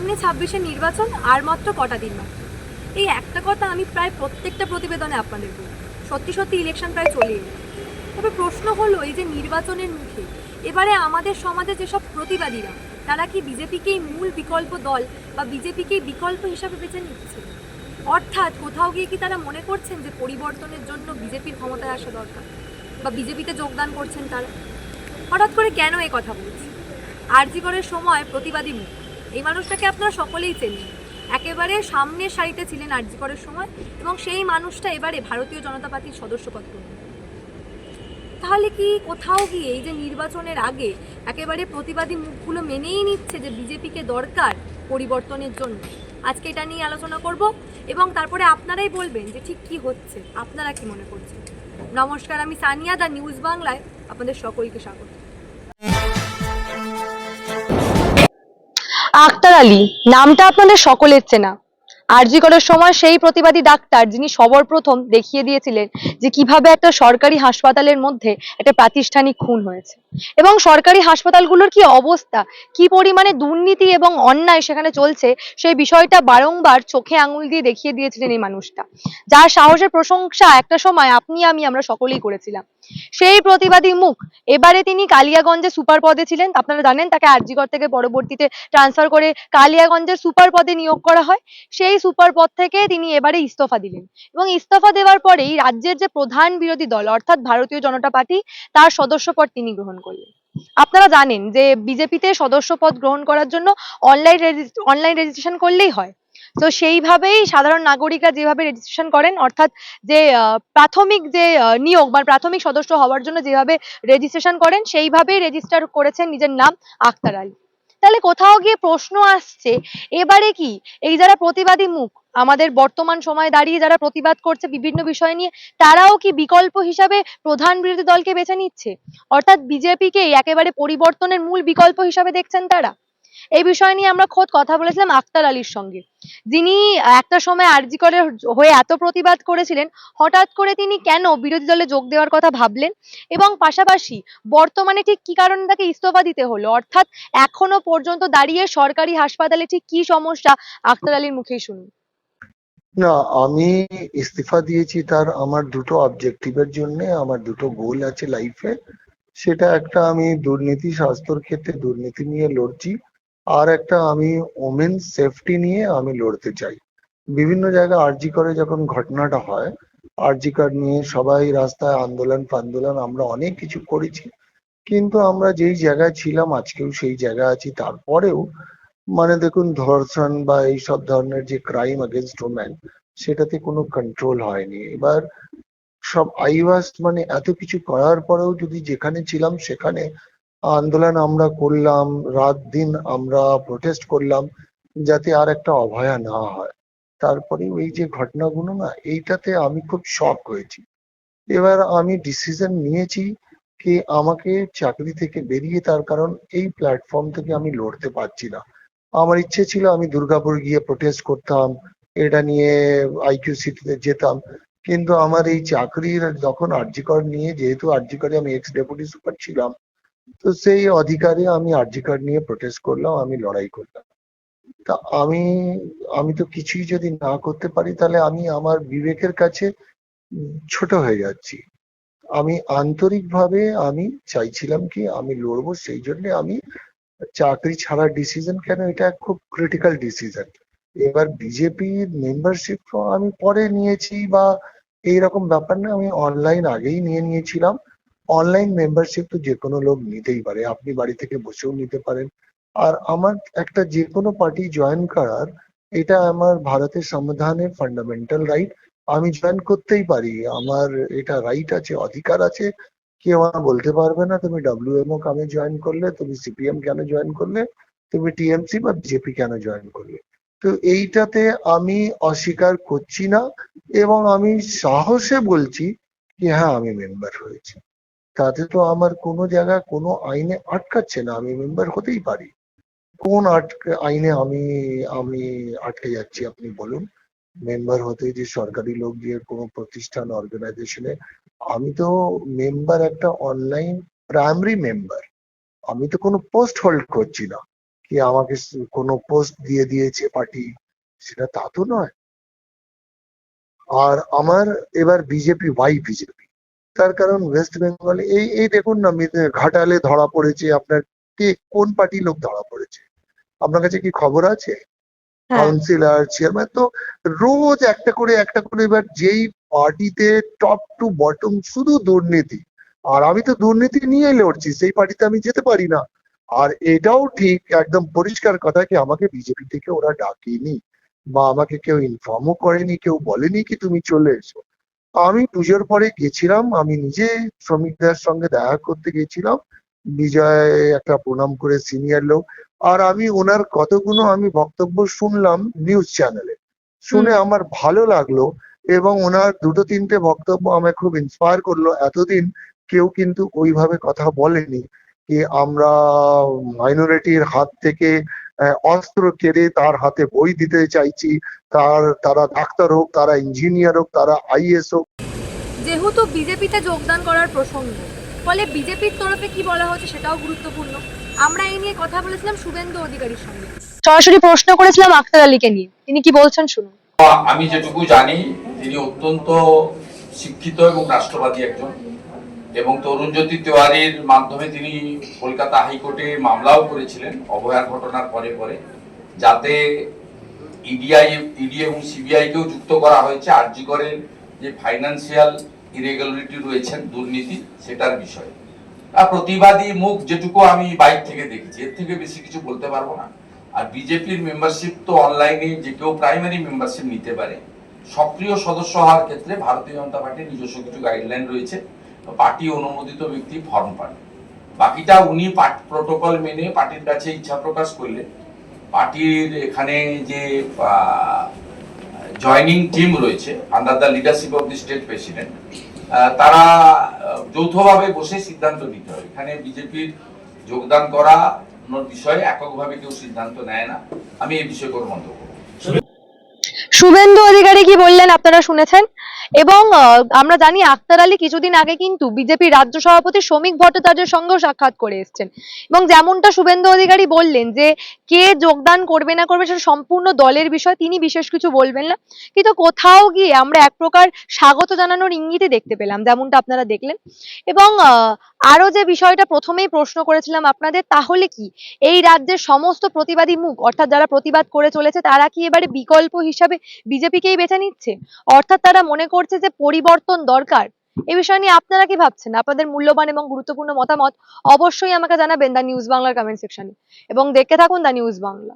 সামনে ছাব্বিশে নির্বাচন আর মাত্র কটা দিন মাত্র এই একটা কথা আমি প্রায় প্রত্যেকটা প্রতিবেদনে আপনাদের বলি। সত্যি সত্যি ইলেকশন প্রায় চলে এলো। তবে প্রশ্ন হলো, এই যে নির্বাচনের মুখে, এবারে আমাদের সমাজে যেসব প্রতিবাদীরা, তারা কি বিজেপিকেই মূল বিকল্প দল বা বিজেপিকেই বিকল্প হিসাবে বেছে নিচ্ছে? অর্থাৎ কোথাও গিয়ে কি তারা মনে করছেন যে পরিবর্তনের জন্য বিজেপির ক্ষমতায় আসা দরকার? বা বিজেপিতে যোগদান করছেন তারা? হঠাৎ করে কেন এ কথা বলছি? আরজিকরের সময় প্রতিবাদী মুখ। এই মানুষটাকে আপনারা সকলেই চেনেন। একেবারে সামনের সারিতে ছিলেন আরজিকরের সময় এবং সেই মানুষটা এবারে ভারতীয় জনতা পার্টির সদস্যপদ করেন। তাহলে কি কোথাও গিয়ে এই যে নির্বাচনের আগে একেবারে প্রতিবাদী মুখগুলো মেনেই নিচ্ছে যে বিজেপিকে দরকার পরিবর্তনের জন্য? আজকে এটা নিয়ে আলোচনা করব এবং তারপরে আপনারাই বলবেন যে ঠিক কি হচ্ছে। আপনারা কি মনে করছেন? নমস্কার, আমি সানিয়া দা নিউজ বাংলায়। আপনাদের সকলকে স্বাগত। আলী নামটা আপনাদের সকলের চেনা। আরজি করার সময় সেই প্রতিবাদী ডাক্তার যিনি সর্বপ্রথম দেখিয়ে দিয়েছিলেন যে কীভাবে একটা সরকারি হাসপাতালের মধ্যে একটা প্রাতিষ্ঠানিক খুন হয়েছে। এবং সরকারি হাসপাতালগুলোর কি অবস্থা? কি পরিমাণে দুর্নীতি এবং অন্যায় সেখানে চলছে? সেই বিষয়টা বারংবার চোখে আঙুল দিয়ে দেখিয়ে দিয়েছিলেন এই মানুষটা। যার সাহসের প্রশংসা একটা সময় আপনি আমি আমরা সকলেই করেছিলাম। সেই প্রতিবাদী মুখ। এবারে তিনি কালিয়াগঞ্জে সুপার পদে ছিলেন, আপনারা জানেন তাকে আরজিকর থেকে পরবর্তীতে ট্রান্সফার করে কালিয়াগঞ্জের সুপার পদে নিয়োগ করা হয়। সেই সুপার পদ থেকে তিনি এবারে ইস্তফা দিলেন। এবং ইস্তফা দেওয়ার পরেই রাজ্যের যে প্রধান বিরোধী দল, অর্থাৎ ভারতীয় জনতা পার্টি, তার সদস্য পদ তিনি গ্রহণ করলেন। আপনারা জানেন যে বিজেপিতে সদস্য পদ গ্রহণ করার জন্য অনলাইন অনলাইন রেজিস্ট্রেশন করলেই হয়। তো সেইভাবেই সাধারণ নাগরিকরা যেভাবে রেজিস্ট্রেশন করেন, অর্থাৎ যে প্রাথমিক যে নিয়োগ বা প্রাথমিক সদস্য হওয়ার জন্য যেভাবে রেজিস্ট্রেশন করেন, সেইভাবেই রেজিস্টার করেছেন নিজের নাম আক্তার আলী। তাহলে কোথাও গিয়ে প্রশ্ন আসছে, এবারে কি? এই যারা প্রতিবাদী মুখ, আমাদের বর্তমান সময়ে দাঁড়িয়ে যারা প্রতিবাদ করছে বিভিন্ন বিষয় নিয়ে, তারাও কি বিকল্প হিসাবে প্রধান বিরোধী দলকে বেছে নিচ্ছে? অর্থাৎ বিজেপিকে একেবারে পরিবর্তনের মূল বিকল্প হিসাবে দেখছেন তারা? এই বিষয় নিয়ে আমরা খোদ কথা বলেছিলাম আক্তার আলীর সঙ্গে। যিনি একটা সময় আরজি করের হয়ে এত প্রতিবাদ করেছিলেন, হঠাৎ করে তিনি কেন বিরোধী দলে যোগ দেওয়ার কথা ভাবলেন? এবং পাশাপাশি বর্তমানে ঠিক কি কারণে তাকে ইস্তফা দিতে হলো? অর্থাৎ এখনও পর্যন্ত দাঁড়িয়ে সরকারি হাসপাতালে ঠিক কি সমস্যা? আক্তার আলীর মুখেই শুনুন। না, আমি ইস্তিফা দিয়েছি তার আমার দুটো অবজেক্টিভের জন্য, আমার দুটো গোল আছে লাইফে। সেটা একটা আমি দুর্নীতি, স্বাস্থ্যর ক্ষেত্রে দুর্নীতি নিয়ে লড়ছি। আর একটা আমি ওমেন সেফটি নিয়ে আমি লড়তে চাই। বিভিন্ন জায়গায় আরজি করে যখন ঘটনাটা হয় আরজি কার্ড নিয়ে সবাই রাস্তায় আন্দোলন ফান্দোলন, আমরা অনেক কিছু করেছি। কিন্তু আমরা যেই জায়গায় ছিলাম, আজকেও সেই জায়গায় আছি। তারপরেও মানে দেখুন, ধর্ষণ বা এইসব ধরনের যে ক্রাইম এগেনস্ট ওম্যান সেটাতে কোনো কন্ট্রোল হয়নি। এবার সব আইওয়াস মানে এত কিছু করার পরেও যদি যেখানে ছিলাম, সেখানে আন্দোলন আমরা করলাম, রাত দিন আমরা প্রোটেস্ট করলাম যাতে আর একটা অভয়া না হয়। তারপরে ওই যে ঘটনাগুলো না, এইটাতে আমি খুব শক হয়েছি। এবার আমি ডিসিশন নিয়েছি কি আমাকে চাকরি থেকে বেরিয়ে তার কারণ এই প্ল্যাটফর্ম থেকে আমি লড়তে পারছি না। আমার ইচ্ছে ছিল আমি দুর্গাপুর গিয়ে প্রোটেস্ট করতাম, এটা নিয়ে আইকিউ সিটিতে যেতাম। কিন্তু আমার এই চাকরির যখন আরজিকর নিয়ে, যেহেতু আরজিকরে আমি এক্স ডেপুটি সুপার ছিলাম তো সেই অধিকারে আমি আরজিকর নিয়ে প্রোটেস্ট করলাম, আমি লড়াই করলাম। তা আমি আমি তো কিছুই যদি না করতে পারি, তাহলে আমি আমার বিবেকের কাছে ছোট হয়ে যাচ্ছি। আমি আন্তরিকভাবে আমি চাইছিলাম কি, আমি লড়বো, সেই জন্য আমি চাকরি ছাড়ার ডিসিশন কেন, এটা খুব ক্রিটিক্যাল ডিসিশন এবার বিজেপির মেম্বারশিপ আমি পরে নিয়েছি বা এইরকম ব্যাপার না, আমি অনলাইন আগেই নিয়ে নিয়েছিলাম। অনলাইন মেম্বারশিপ তো যে কোনো লোক নিতেই পারে, আপনি বাড়ি থেকে বসেও নিতে পারেন। আর আমার একটা যে কোনো পার্টি জয়েন করার, এটা আমার ভারতের সংবিধানের ফান্ডামেন্টাল রাইট আমি জয়েন করতেই পারি, আমার এটা রাইট আছে, অধিকার আছে। কেউ আমার বলতে পারবে না, তুমি ডাব্লিউএমও কামে জয়েন করলে, তুমি সিপিএম কেন জয়েন করলে, তুমি টিএমসি বা বিজেপি কেন জয়েন করলে। তো এইটাতে আমি অস্বীকার করছি না, এবং আমি সাহসে বলছি যে হ্যাঁ আমি মেম্বার হয়েছি। তাতে তো আমার কোনো জায়গা কোনো আইনে আটকাচ্ছে না, আমি মেম্বার হতেই পারি। কোন আটকে, আইনে আমি আমি আটকে যাচ্ছি, আপনি বলুন। মেম্বার হতে যে সরকারি লোক দিয়ে কোনো প্রতিষ্ঠান অর্গানাইজেশনে আমি তো মেম্বার একটা অনলাইন প্রাইমারি মেম্বার আমি তো কোনো পোস্ট হোল্ড করছি না কি আমাকে কোনো পোস্ট দিয়ে দিয়েছে পার্টি সেটা তা তো নয়। আর আমার এবার বিজেপি ওয়াই বিজেপি তার কারণ ওয়েস্ট বেঙ্গলে এই এই দেখুন না ঘাটালে ধরা পড়েছে আপনার কে কোন পার্টি লোক ধরা পড়েছে? আপনার কাছে কি খবর আছে? কাউন্সিলর চেয়ারম্যান তো রোজ একটা করে একটা করে এবার যেই পার্টিতে টপ টু বটম শুধু দুর্নীতি। আর আমি তো দুর্নীতি নিয়ে লড়ছি সেই পার্টিতে আমি যেতে পারি না। আর এটাও ঠিক একদম পরিষ্কার কথা কি আমাকে বিজেপি থেকে ওরা ডাকেনি। বা আমাকে কেউ ইনফর্মও করেনি কেউ বলেনি কি তুমি চলে এসো। আমি পুজোর পরে গেছিলাম আমি নিজে শ্রমিকদের সঙ্গে দেখা করতে গেছিলাম। বিজয় একটা প্রণাম করে সিনিয়র লোক। আর আমি ওনার কতগুলো আমি বক্তব্য শুনলাম নিউজ চ্যানেলে শুনে আমার ভালো লাগল এবং ওনার দুটো তিনটে বক্তব্য আমায় খুব ইন্সপায়ার করল। এতদিন কেউ কিন্তু ওইভাবে কথা বলেনি কি আমরা মাইনরিটির হাত থেকে অস্ত্র কেড়ে তার হাতে বই দিতে চাইছি। তার তারা ডাক্তার হোক তারা ইঞ্জিনিয়ার হোক তারা আইএস হোক। যেহেতু বিজেপিতে যোগদান করার প্রসঙ্গ ফলে বিজেপির তরফে কি বলা হচ্ছে সেটাও গুরুত্বপূর্ণ। আমরা এই নিয়ে কথা বলেছিলাম শুভেন্দু অধিকারীর সঙ্গে। সরাসরি প্রশ্ন করেছিলাম আক্তার আলীকে নিয়ে। তিনি কি বলছেন শুনুন। আমি যেটুকু জানি তিনি অত্যন্ত শিক্ষিত এবং রাষ্ট্রবাদী একজন। এবং তরুণজ্যোতি তেওয়ারির মাধ্যমে তিনি কলকাতা হাইকোর্টে মামলাও করেছিলেন অভয়ার ঘটনার পরে পরে, যাতে ইডিআই ইডি এবং সিবিআইকেও যুক্ত করা হয়েছে। আরজি করের যে ফাইন্যান্সিয়াল ইরেগুলারিটি রয়েছেন দুর্নীতি, সেটার বিষয়ে। আর প্রতিবাদী মুখ যেটুকু আমি বাইক থেকে দেখেছি, এর থেকে বেশি কিছু বলতে পারব না। আর বিজেপির মেম্বারশিপ তো অনলাইনে যে কেউ প্রাইমারি মেম্বারশিপ নিতে পারে। সক্রিয় সদস্য হওয়ার ক্ষেত্রে ভারতীয় জনতা পার্টির নিজস্ব কিছু গাইডলাইন রয়েছে। পার্টি অনুমোদিত ব্যক্তি ফর্ম পান। বাকিটা উনি প্রোটোকল মেনে পার্টির কাছে ইচ্ছা প্রকাশ করলেন। পার্টির এখানে যে জয়নিং টিম রয়েছে under the leadership of the state president তারা যৌথভাবে বসে সিদ্ধান্ত নিতে হয়। এখানে বিজেপির যোগদান করা বিষয়ে এককভাবে কেউ সিদ্ধান্ত নেয় না। আমি এই বিষয়ে কোনো মন্তব্য করব। শুভেন্দু অধিকারী কি বললেন আপনারা শুনেছেন? এবং আমরা জানি আক্তার আলী কিছুদিন আগে কিন্তু বিজেপি রাজ্য সভাপতি শ্রমিক ভট্টাচার্যের সঙ্গেও সাক্ষাৎ করে এসেছেন। এবং যেমনটা শুভেন্দু অধিকারী বললেন যে, কে যোগদান করবে না করবে সেটা সম্পূর্ণ দলের বিষয়, তিনি বিশেষ কিছু বলবেন না। কিন্তু কোথাও গিয়ে আমরা এক প্রকার স্বাগত জানানোর ইঙ্গিতে দেখতে পেলাম, যেমনটা আপনারা দেখলেন। এবং আরও যে বিষয়টা প্রথমেই প্রশ্ন করেছিলাম আপনাদের, তাহলে কি এই রাজ্যের সমস্ত প্রতিবাদী মুখ, অর্থাৎ যারা প্রতিবাদ করে চলেছে, তারা কি এবারে বিকল্প হিসাবে বিজেপিকেই বেছে নিচ্ছে? অর্থাৎ তারা মনে করছে যে পরিবর্তন দরকার। এই বিষয় নিয়ে আপনারা কি ভাবছেন? আপনাদের মূল্যবান এবং গুরুত্বপূর্ণ মতামত অবশ্যই আমাকে জানাবেন দা নিউজ বাংলার কমেন্ট সেকশনে এবং দেখতে থাকুন দা নিউজ বাংলা।